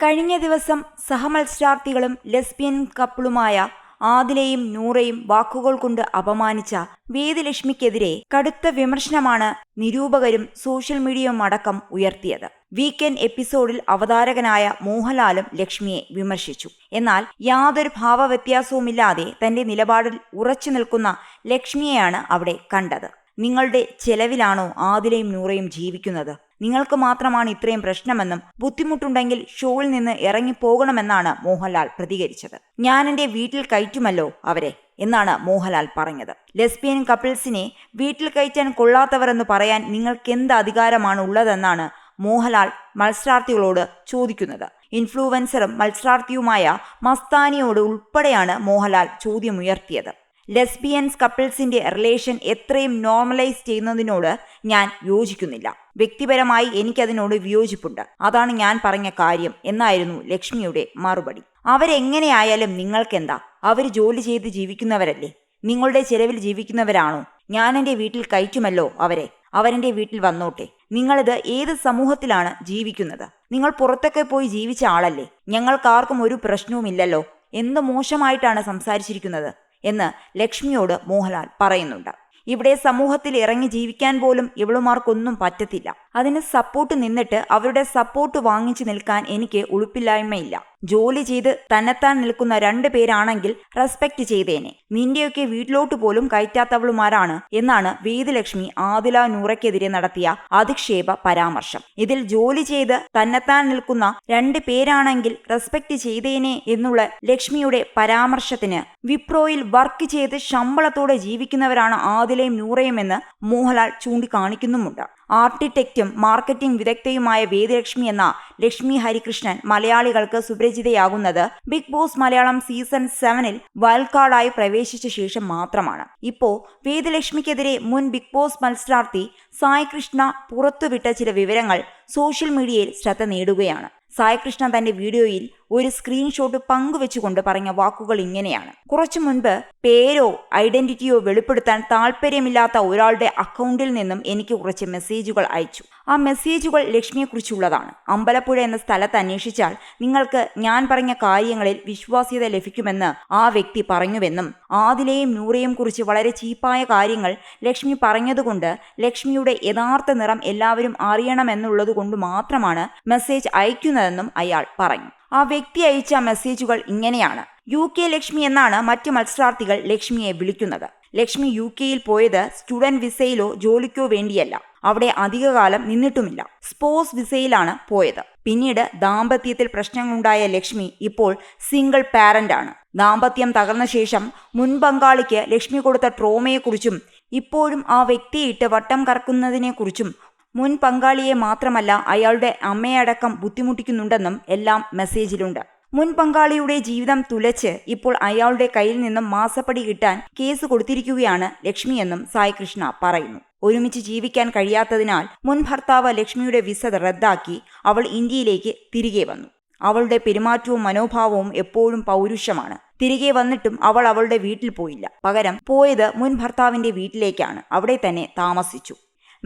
കഴിഞ്ഞ ദിവസം സഹമത്സരാർത്ഥികളും ലെസ്ബിയൻ കപ്പിളുമായ ആദിലയും നൂറയും വാക്കുകൾ കൊണ്ട് അപമാനിച്ച വേദിലക്ഷ്മിക്കെതിരെ കടുത്ത വിമർശനമാണ് നിരൂപകരും സോഷ്യൽ മീഡിയയും അടക്കം ഉയർത്തിയത്. വീക്കെൻഡ് എപ്പിസോഡിൽ അവതാരകനായ മോഹൻലാലും ലക്ഷ്മിയെ വിമർശിച്ചു. എന്നാൽ യാതൊരു ഭാവവ്യത്യാസവുമില്ലാതെ തന്റെ നിലപാടിൽ ഉറച്ചു നിൽക്കുന്ന ലക്ഷ്മിയെയാണ് അവിടെ കണ്ടത്. നിങ്ങളുടെ ചെലവിലാണോ ആദിലയും നൂറയും ജീവിക്കുന്നത്? നിങ്ങൾക്ക് മാത്രമാണ് ഇത്രയും പ്രശ്നമെന്നും ബുദ്ധിമുട്ടുണ്ടെങ്കിൽ ഷോയിൽ നിന്ന് ഇറങ്ങിപ്പോകണമെന്നാണ് മോഹൻലാൽ പ്രതികരിച്ചത്. ഞാൻ എന്റെ വീട്ടിൽ കയറ്റുമല്ലോ അവരെ എന്നാണ് മോഹൻലാൽ പറഞ്ഞത്. ലെസ്ബിയൻ കപ്പിൾസിനെ വീട്ടിൽ കയറ്റാൻ കൊള്ളാത്തവരെന്ന് പറയാൻ നിങ്ങൾക്ക് എന്ത് അധികാരമാണ് ഉള്ളതെന്നാണ് മോഹൻലാൽ മത്സരാർത്ഥികളോട് ചോദിക്കുന്നത്. ഇൻഫ്ലുവൻസറും മത്സരാർത്ഥിയുമായ മസ്താനിയോട് ഉൾപ്പെടെയാണ് മോഹൻലാൽ ചോദ്യമുയർത്തിയത്. ലെസ്ബിയൻസ് കപ്പിൾസിന്റെ റിലേഷൻ എത്രയും നോർമലൈസ് ചെയ്യുന്നതിനോട് ഞാൻ യോജിക്കുന്നില്ല. വ്യക്തിപരമായി എനിക്കതിനോട് വിയോജിപ്പുണ്ട്. അതാണ് ഞാൻ പറഞ്ഞ കാര്യം എന്നായിരുന്നു ലക്ഷ്മിയുടെ മറുപടി. അവരെങ്ങനെയായാലും നിങ്ങൾക്കെന്താ? അവർ ജോലി ചെയ്ത് ജീവിക്കുന്നവരല്ലേ? നിങ്ങളുടെ ചെലവിൽ ജീവിക്കുന്നവരാണോ? ഞാൻ എന്റെ വീട്ടിൽ കയറ്റുമല്ലോ അവരെ? അവരെന്റെ വീട്ടിൽ വന്നോട്ടെ. നിങ്ങളിത് ഏത് സമൂഹത്തിലാണ് ജീവിക്കുന്നത്? നിങ്ങൾ പുറത്തൊക്കെ പോയി ജീവിച്ച ആളല്ലേ? ഞങ്ങൾക്കാർക്കും ഒരു പ്രശ്നവുമില്ലല്ലോ. എന്ത് മോശമായിട്ടാണ് സംസാരിച്ചിരിക്കുന്നത്? എന്ന് ലക്ഷ്മിയോട് മോഹൻലാൽ പറയുന്നുണ്ട്. ഇവിടെ സമൂഹത്തിൽ ഇറങ്ങി ജീവിക്കാൻ പോലും ഇവളുമാർക്കൊന്നും പറ്റത്തില്ല. അതിന് സപ്പോർട്ട് നിന്നിട്ട് അവരുടെ സപ്പോർട്ട് വാങ്ങിച്ചു നിൽക്കാൻ എനിക്ക് ഉളുപ്പില്ലായ്മയില്ല. ജോലി ചെയ്ത് തന്നെത്താൻ നിൽക്കുന്ന രണ്ടു പേരാണെങ്കിൽ റെസ്പെക്ട് ചെയ്തേനെ. നിന്റെയൊക്കെ വീട്ടിലോട്ട് പോലും കയറ്റാത്തവളുമാരാണ് എന്നാണ് വേദലക്ഷ്മി ആദില നൂറയ്ക്കെതിരെ നടത്തിയ അധിക്ഷേപ പരാമർശം. ഇതിൽ ജോലി ചെയ്ത് തന്നെത്താൻ നിൽക്കുന്ന രണ്ട് പേരാണെങ്കിൽ റെസ്പെക്ട് ചെയ്തേനെ എന്നുള്ള ലക്ഷ്മിയുടെ പരാമർശത്തിന് വിപ്രോയിൽ വർക്ക് ചെയ്ത് ശമ്പളത്തോടെ ജീവിക്കുന്നവരാണ് ആദിലയും നൂറയും എന്ന് മോഹൻലാൽ ചൂണ്ടിക്കാണിക്കുന്നുമുണ്ട്. ആർക്കിടെക്റ്റും മാർക്കറ്റിംഗ് വിദഗ്ധയുമായ വേദലക്ഷ്മി എന്ന ലക്ഷ്മി ഹരികൃഷ്ണൻ മലയാളികൾക്ക് സുപരിചിതയാകുന്നത് ബിഗ് ബോസ് മലയാളം സീസൺ സെവനിൽ വൈൽഡ് കാർഡായി പ്രവേശിച്ച ശേഷം മാത്രമാണ്. ഇപ്പോൾ വേദലക്ഷ്മിക്കെതിരെ മുൻ ബിഗ് ബോസ് മത്സരാർത്ഥി സായ് കൃഷ്ണ പുറത്തുവിട്ട ചില വിവരങ്ങൾ സോഷ്യൽ മീഡിയയിൽ ശ്രദ്ധ നേടുകയാണ്. സായ് കൃഷ്ണ തന്റെ വീഡിയോയിൽ ഒരു സ്ക്രീൻഷോട്ട് പങ്കുവെച്ചുകൊണ്ട് പറഞ്ഞ വാക്കുകൾ ഇങ്ങനെയാണ്. കുറച്ചു മുൻപ് പേരോ ഐഡന്റിറ്റിയോ വെളിപ്പെടുത്താൻ താല്പര്യമില്ലാത്ത ഒരാളുടെ അക്കൗണ്ടിൽ നിന്നും എനിക്ക് കുറച്ച് മെസ്സേജുകൾ അയച്ചു. ആ മെസ്സേജുകൾ ലക്ഷ്മിയെക്കുറിച്ചുള്ളതാണ്. അമ്പലപ്പുഴ എന്ന സ്ഥലത്ത് അന്വേഷിച്ചാൽ നിങ്ങൾക്ക് ഞാൻ പറഞ്ഞ കാര്യങ്ങളിൽ വിശ്വാസ്യത ലഭിക്കുമെന്ന് ആ വ്യക്തി പറഞ്ഞുവെന്നും ആദിലെയും നൂറയും കുറിച്ച് വളരെ ചീപ്പായ കാര്യങ്ങൾ ലക്ഷ്മി പറഞ്ഞതുകൊണ്ട് ലക്ഷ്മിയുടെ യഥാർത്ഥ നിറം എല്ലാവരും അറിയണമെന്നുള്ളതുകൊണ്ട് മാത്രമാണ് മെസ്സേജ് അയക്കുന്നതെന്നും അയാൾ പറഞ്ഞു. ആ വ്യക്തി അയച്ച മെസ്സേജുകൾ ഇങ്ങനെയാണ്. യു കെ ലക്ഷ്മി എന്നാണ് മറ്റു മത്സരാർത്ഥികൾ ലക്ഷ്മിയെ വിളിക്കുന്നത്. ലക്ഷ്മി യു കെയിൽ പോയത് സ്റ്റുഡന്റ് വിസയിലോ ജോലിക്കോ വേണ്ടിയല്ല. അവിടെ അധികകാലം നിന്നിട്ടുമില്ല. സ്പോർട്സ് വിസയിലാണ് പോയത്. പിന്നീട് ദാമ്പത്യത്തിൽ പ്രശ്നങ്ങളുണ്ടായ ലക്ഷ്മി ഇപ്പോൾ സിംഗിൾ പാരന്റ് ആണ് ദാമ്പത്യം തകർന്ന ശേഷം മുൻ പങ്കാളിക്ക് ലക്ഷ്മി കൊടുത്ത ട്രോമയെക്കുറിച്ചും ഇപ്പോഴും ആ വ്യക്തിയിട്ട് വട്ടം കറക്കുന്നതിനെക്കുറിച്ചും മുൻ പങ്കാളിയെ മാത്രമല്ല അയാളുടെ അമ്മയടക്കം ബുദ്ധിമുട്ടിക്കുന്നുണ്ടെന്നും എല്ലാം മെസ്സേജിലുണ്ട്. മുൻ പങ്കാളിയുടെ ജീവിതം തുലച്ച് ഇപ്പോൾ അയാളുടെ കയ്യിൽ നിന്നും മാസപ്പടി കിട്ടാൻ കേസ് കൊടുത്തിരിക്കുകയാണ് ലക്ഷ്മിയെന്നും സായി കൃഷ്ണ പറയുന്നു. ഒരുമിച്ച് ജീവിക്കാൻ കഴിയാത്തതിനാൽ മുൻ ഭർത്താവ് ലക്ഷ്മിയുടെ വിസ റദ്ദാക്കി അവൾ ഇന്ത്യയിലേക്ക് തിരികെ വന്നു. അവളുടെ പെരുമാറ്റവും മനോഭാവവും എപ്പോഴും പൗരുഷമാണ്. തിരികെ വന്നിട്ടും അവൾ അവളുടെ വീട്ടിൽ പോയില്ല. പകരം പോയത് മുൻ ഭർത്താവിന്റെ വീട്ടിലേക്കാണ്. അവിടെ തന്നെ താമസിച്ചു.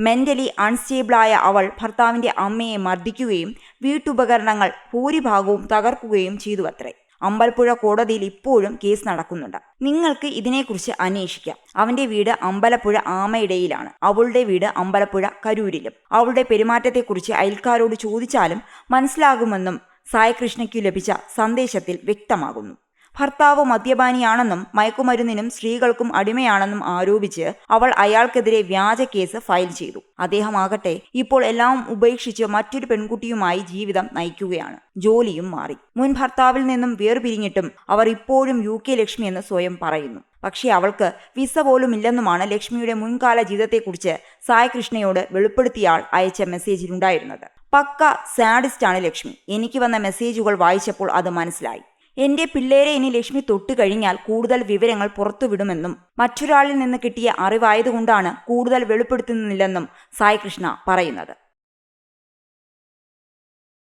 മെന്റലി അൺസ്റ്റേബിളായ അവൾ ഭർത്താവിന്റെ അമ്മയെ മർദ്ദിക്കുകയും വീട്ടുപകരണങ്ങൾ ഭൂരിഭാഗവും തകർക്കുകയും ചെയ്തു അത്രേ അമ്പലപ്പുഴ കോടതിയിൽ ഇപ്പോഴും കേസ് നടക്കുന്നുണ്ട്. നിങ്ങൾക്ക് ഇതിനെക്കുറിച്ച് അന്വേഷിക്കാം. അവന്റെ വീട് അമ്പലപ്പുഴ ആമയിടയിലാണ്. അവളുടെ വീട് അമ്പലപ്പുഴ കരൂരിലും. അവളുടെ പെരുമാറ്റത്തെക്കുറിച്ച് അയൽക്കാരോട് ചോദിച്ചാലും മനസ്സിലാകുമെന്നും സായകൃഷ്ണയ്ക്കു ലഭിച്ച സന്ദേശത്തിൽ വ്യക്തമാകുന്നു. ഭർത്താവ് മദ്യപാനിയാണെന്നും മയക്കുമരുന്നിനും സ്ത്രീകൾക്കും അടിമയാണെന്നും ആരോപിച്ച് അവൾ അയാൾക്കെതിരെ വ്യാജ കേസ് ഫയൽ ചെയ്തു. അദ്ദേഹമാകട്ടെ ഇപ്പോൾ എല്ലാം ഉപേക്ഷിച്ച് മറ്റൊരു പെൺകുട്ടിയുമായി ജീവിതം നയിക്കുകയാണ്. ജോലിയും മാറി. മുൻ ഭർത്താവിൽ നിന്നും വേർപിരിഞ്ഞിട്ടും അവർ ഇപ്പോഴും യു കെ ലക്ഷ്മി എന്ന് സ്വയം പറയുന്നു. പക്ഷേ അവൾക്ക് വിസ പോലും ഇല്ലെന്നുമാണ് ലക്ഷ്മിയുടെ മുൻകാല ജീവിതത്തെക്കുറിച്ച് സായകൃഷ്ണയോട് വെളിപ്പെടുത്തിയാൾ അയച്ച മെസ്സേജിലുണ്ടായിരുന്നത്. പക്ക സാഡിസ്റ്റാണ് ലക്ഷ്മി. എനിക്ക് വന്ന മെസ്സേജുകൾ വായിച്ചപ്പോൾ അത് മനസ്സിലായി. എന്റെ പിള്ളേരെ ഇനി ലക്ഷ്മി തൊട്ടു കഴിഞ്ഞാൽ കൂടുതൽ വിവരങ്ങൾ പുറത്തുവിടുമെന്നും മറ്റൊരാളിൽ നിന്ന് കിട്ടിയ അറിവായതുകൊണ്ടാണ് കൂടുതൽ വെളിപ്പെടുത്തുന്നില്ലെന്നും സായി കൃഷ്ണ പറയുന്നത്